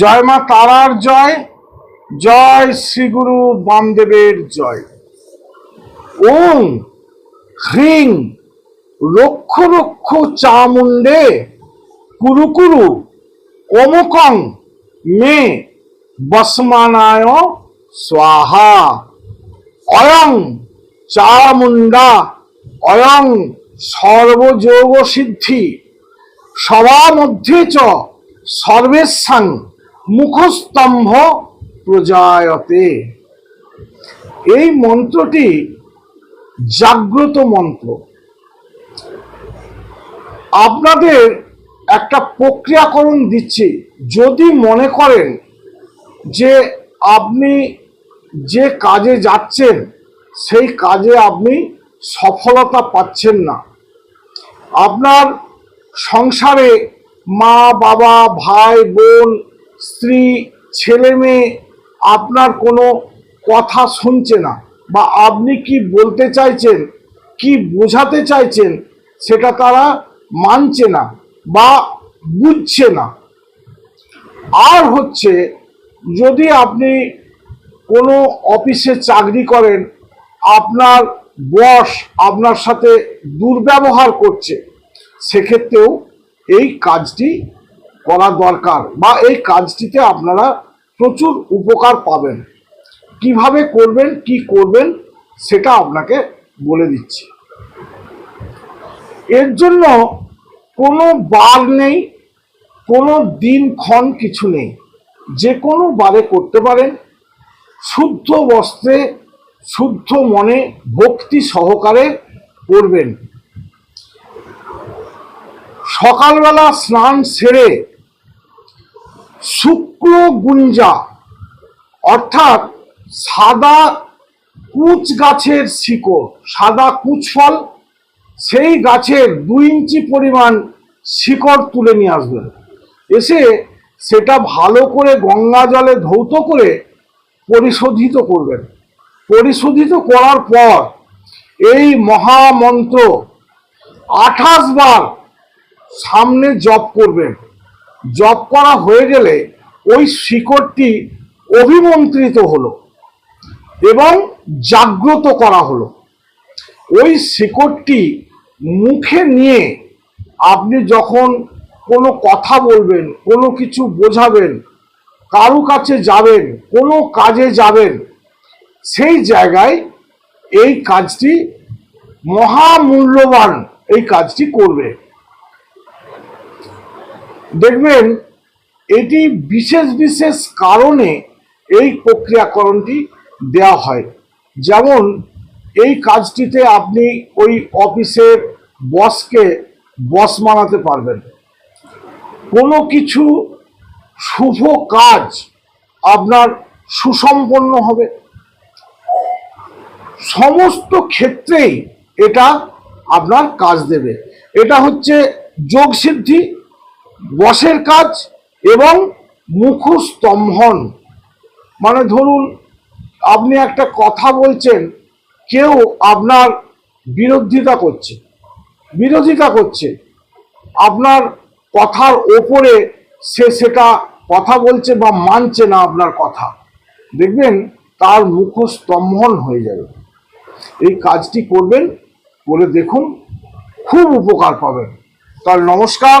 জয় মা তারার জয় জয় শ্রীগুরু বামদেবের জয়। ওং হ্রিং রক্ষ রক্ষ চামুণ্ডে কুরু কুরু অমুকং মে বসমানায় স্বাহা। অয়ং চামুণ্ডা, অয়ং সর্বযোগ সিদ্ধি সবার মধ্যে চ সর্বেশাং মুখস্তম্ভ প্রজায়তে। এই মন্ত্রটি জাগ্রত মন্ত্র। আপনাদের একটা প্রক্রিয়াকরণ দিচ্ছি। যদি মনে করেন যে আপনি যে কাজে যাচ্ছেন, সেই কাজে আপনি সফলতা পাচ্ছেন না। আপনার সংসারে মা, বাবা, ভাই, বোন, স্ত্রী, ছেলে মেয়ে আপনার কোনো কথা শুনছে না বা আপনি কি বলতে চাইছেন, কি বোঝাতে চাইছেন সেটা তারা মানছে না বা বুঝছে না। আর হচ্ছে যদি আপনি কোনো অফিসে চাকরি করেন, আপনার বস আপনার সাথে দুর্ব্যবহার করছে, সেক্ষেত্রেও এই কাজটি করা দরকার বা এই কাজটিতে আপনারা প্রচুর উপকার পাবেন। কীভাবে করবেন, কি করবেন, সেটা আপনাকে বলে দিচ্ছি। এর জন্য কোনো বার নেই, কোনো দিনক্ষণ কিছু নেই। যে কোনো বারে করতে পারেন। শুদ্ধ বস্ত্রে, শুদ্ধ মনে, ভক্তি সহকারে করবেন। সকালবেলা স্নান সেরে শুক্ল গুঞ্জা, অর্থাৎ সাদা কুচ গাছের শিকড়, সাদা কুচ ফল, সেই গাছের দুই ইঞ্চি পরিমাণ শিকড় তুলে নিয়ে আসবেন এসে সেটা ভালো করে গঙ্গা জলে ধৌত করে পরিশোধিত করবেন। পরিশোধিত করার পর এই মহামন্ত্র আঠাশ বার সামনে জপ করবেন। জপ করা হয়ে গেলে ওই শিকড়টি অভিমন্ত্রিত হলো এবং জাগ্রত করা হলো। ওই শিকড়টি মুখে নিয়ে আপনি যখন কোনো কথা বলবেন, কোনো কিছু বোঝাবেন, কারু কাছে যাবেন, কোনো কাজে যাবেন, সেই জায়গায় এই কাজটি মহামূল্যবান এই কাজটি করবে। দেখবেন, এটি বিশেষ বিশেষ কারণে এই প্রক্রিয়াকরণটি দেওয়া হয়। যেমন, এই কাজটিতে আপনি ওই অফিসের বসকে বস মানাতে পারবেন। কোনো কিছু শুভ কাজ আপনার সুসম্পন্ন হবে। সমস্ত ক্ষেত্রেই এটা আপনার কাজ দেবে। এটা হচ্ছে যোগ সিদ্ধি বসের কাজ এবং মুখস্তম্ভন। মানে ধরুন, আপনি একটা কথা বলছেন, কেউ আপনার বিরোধিতা করছে বিরোধিতা করছে। আপনার কথার ওপরে সে সেটা কথা বলছে বা মানছে না আপনার কথা। দেখবেন, তার মুখস্তম্ভন হয়ে যাবে। এই কাজটি করবেন, করে দেখুন, খুব উপকার পাবেন। তার নমস্কার